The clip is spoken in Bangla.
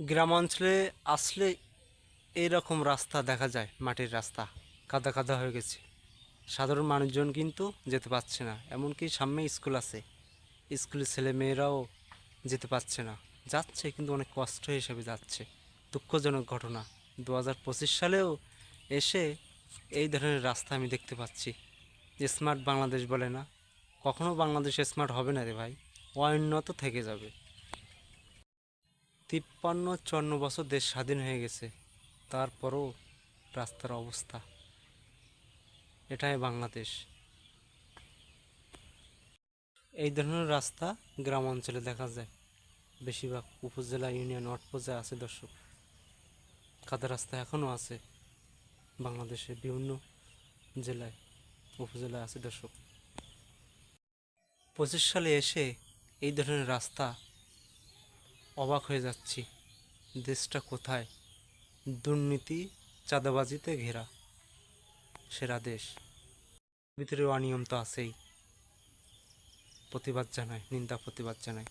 গ্রাম অঞ্চলে আসলে এইরকম রাস্তা দেখা যায়, মাটির রাস্তা। কাদা কাদা হয়ে গেছে। সাধারণ মানুষজন কিন্তু যেতে পারছে না। এমনকি সামনে স্কুল আছে। স্কুলের ছেলে মেয়েরাও যেতে পারছে না। যাচ্ছে কিন্তু অনেক কষ্ট হিসেবে যাচ্ছে। দুঃখজনক ঘটনা। দু হাজার পঁচিশ সালেও এসে এই ধরনের রাস্তা আমি দেখতে পাচ্ছি। স্মার্ট বাংলাদেশ বলে না। কখনো বাংলাদেশ স্মার্ট হবে না রে ভাই। অউন্নত থেকে যাবে। তিপ্পান্ন, চুয়ান্ন বছর দেশ স্বাধীন হয়ে গেছে। তারপরও রাস্তার অবস্থা। এটাই বাংলাদেশ। এই ধরনের রাস্তা গ্রাম অঞ্চলে দেখা যায়। বেশিরভাগ উপজেলা ইউনিয়ন, ওয়ার্ড পর্যায়ে আছে দর্শক। কাদা রাস্তা এখনও আছে বাংলাদেশে বিভিন্ন জেলায়, উপজেলায় আছে দর্শক। পঁচিশ সালে এসে এই ধরনের রাস্তা অবাক হয়ে যাচ্ছি। দেশটা কোথায়? দুর্নীতি, চাঁদাবাজিতে ঘেরা। সেরা দেশ। ভিতরে অনিয়ম তো আছেই। প্রতিবাদ জানায়, নিন্দা, প্রতিবাদ জানায়।